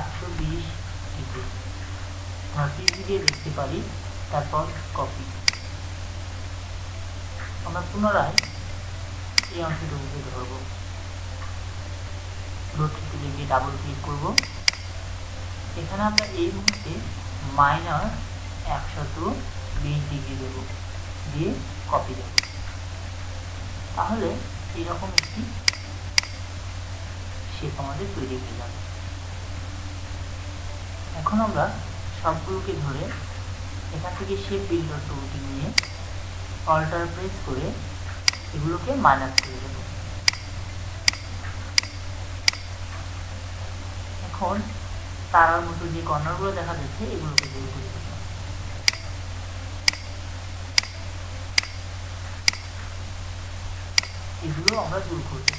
একশো বিশ ডিগ্রি। আমরা দিয়ে দেখতে পারি, তারপর কপি আমরা পুনরায় এই অংশটুকুকে ধরব। রোট্রিতে গিয়ে ডাবল ক্লিক করব। এখানে আমরা এই মুহূর্তে মাইনাস একশত বিশ ডিগ্রি দেব, দিয়ে কপি দেব। তাহলে এরকম একটি শেপ আমাদের তৈরি হয়ে যাবে। এখন আমরা সবগুলোকে ধরে এখান থেকে শেপ বিল্ডার টুলটি নিয়ে অল্টার প্রেস করে এগুলোকে মাইনাস করে দেব। এখন তারার মতো যে কর্নারগুলো দেখা যাচ্ছে, এগুলোকে দূর করে দেব। এগুলো আমরা দূর করতে